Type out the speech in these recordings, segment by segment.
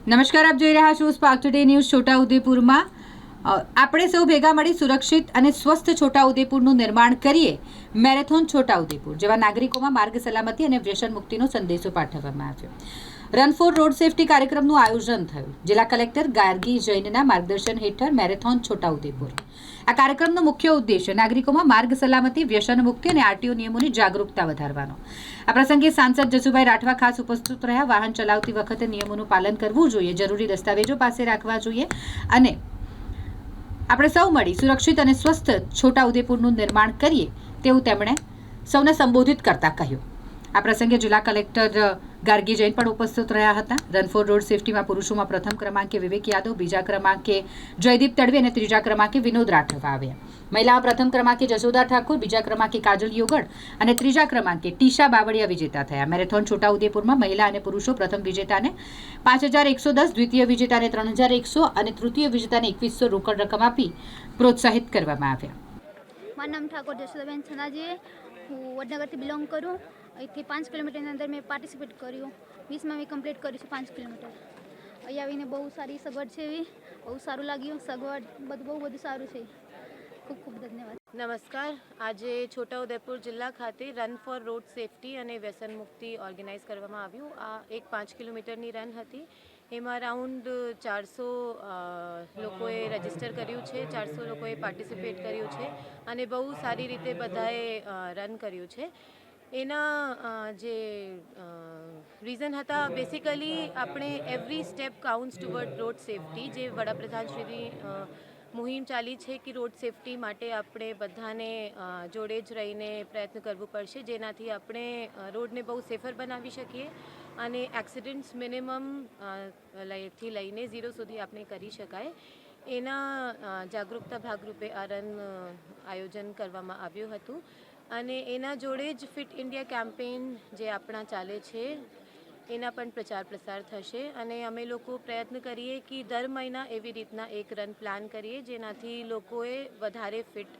નમસ્કાર આપ જોઈ રહ્યા છો સ્પાર્ક ટુડે ન્યૂઝ છોટાઉદેપુરમાં. આપણે સૌ ભેગા મળી સુરક્ષિત અને સ્વસ્થ છોટાઉદેપુરનું નિર્માણ કરીએ મેરેથોન છોટાઉદેપુર, જેવા નાગરિકોમાં માર્ગ સલામતી અને વ્યસન મુક્તિનો સંદેશો પાઠવવામાં આવ્યો. રન ફોર રોડ સેફટી કાર્યક્રમનું આયોજન થયું. જિલ્લા કલેક્ટર ગાર્ગી જૈનના માર્ગદર્શન હેઠળ મેરેથોન છોટાઉદેપુર. આ કાર્યક્રમનો મુખ્ય ઉદ્દેશ્ય નાગરિકોમાં માર્ગ સલામતી, વ્યસન મુક્તિ અને આરટીઓ નિયમોની જાગૃતતા વધારવાનો. આ પ્રસંગે સાંસદ જસુભાઈ રાઠવા ખાસ ઉપસ્થિત રહ્યા. વાહન ચલાવતી વખતે નિયમોનું પાલન કરવું જોઈએ. જરૂરી દસ્તાવેજો પાસે રાખવા જોઈએ અને આપણે સૌ મળી સુરક્ષિત અને સ્વસ્થ છોટાઉદેપુરનું નિર્માણ કરીએ તેવું તેમણે સૌને સંબોધિત કરતા કહ્યું. આ પ્રસંગે જિલ્લા કલેક્ટર ગાર્ગી જૈન પણ ઉપસ્થિત રહ્યા હતા. રનફોર રોડ સેફટીમાં પુરુષોમાં પ્રથમ ક્રમાંકે વિવેક યાદવ, બીજા ક્રમાંકે જયદીપ તડવી અને ત્રીજા ક્રમાંકે વિનોદ રાઠવા આવ્યા. મહિલાઓ પ્રથમ ક્રમાંકે જશોદા ઠાકુર, બીજા ક્રમાંકે કાજલ યોગડ અને ત્રીજા ક્રમાંકે ટીશા બાવળિયા વિજેતા થયા. મેરેથોન છોટાઉદેપુરમાં મહિલા અને પુરુષો પ્રથમ વિજેતાને પાંચ હજાર એકસો દસ, દ્વિતીય વિજેતાને ત્રણ હજાર એકસો અને તૃતીય વિજેતાને એકવીસો રોકડ રકમ આપી પ્રોત્સાહિત કરવામાં આવ્યા. મારું નામ ઠાકોર જશોદાબેન છનાજી હું વડનગરથી બિલોંગ કરું. અહીંથી પાંચ કિલોમીટરની અંદર મેં પાર્ટિસિપેટ કર્યું. વીસમાં મેં કમ્પ્લીટ કર્યું છે પાંચ કિલોમીટર. અહીં આવીને બહુ સારી સગવડ છે એવી. બહુ સારું લાગ્યું. સગવડ બધું, બહુ બધું સારું છે. ખૂબ ખૂબ ધન્યવાદ. નમસ્કાર. આજે છોટાઉદેપુર જિલ્લા ખાતે રન ફોર રોડ સેફટી અને વ્યસન મુક્તિ ઓર્ગેનાઇઝ કરવામાં આવ્યું. આ એક પાંચ કિલોમીટરની રન હતી. એમાં રાઉન્ડ ચારસો લોકોએ રજિસ્ટર કર્યું છે. ચારસો લોકોએ પાર્ટિસિપેટ કર્યું છે. અને બહુ સારી રીતે બધાએ રન કર્યું છે. એના જે રીઝન હતા બેસિકલી આપણે every step counts toward road safety જે વડાપ્રધાન શ્રીની મુહિમ ચાલી છે કે રોડ સેફટી માટે આપણે બધાને જોડે જ રહીને પ્રયત્ન કરવું પડશે, જેનાથી આપણે રોડને બહુ સેફર બનાવી શકીએ અને એક્સિડન્ટ્સ મિનિમમથી લઈને ઝીરો સુધી આપણે કરી શકાય. એના જાગૃતતા ભાગરૂપે આ રન આયોજન કરવામાં આવ્યું હતું. અને એના જોડે જ ફિટ ઇન્ડિયા કેમ્પેઇન જે આપણા ચાલે છે, એના પણ પ્રચાર પ્રસાર થશે. અને અમે લોકો પ્રયત્ન કરીએ કે દર મહિના એવી રીતના એક રન પ્લાન કરીએ, જેનાથી લોકોએ વધારે ફિટ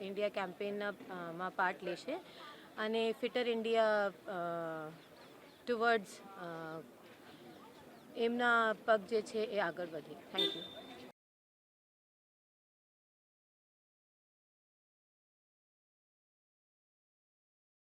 ઇન્ડિયા કેમ્પેઇનના પાર્ટ લેશે. અને ફિટર ઇન્ડિયા ટુવર્ડ્સ એમના પગ જે છે એ આગળ વધે. Thank you.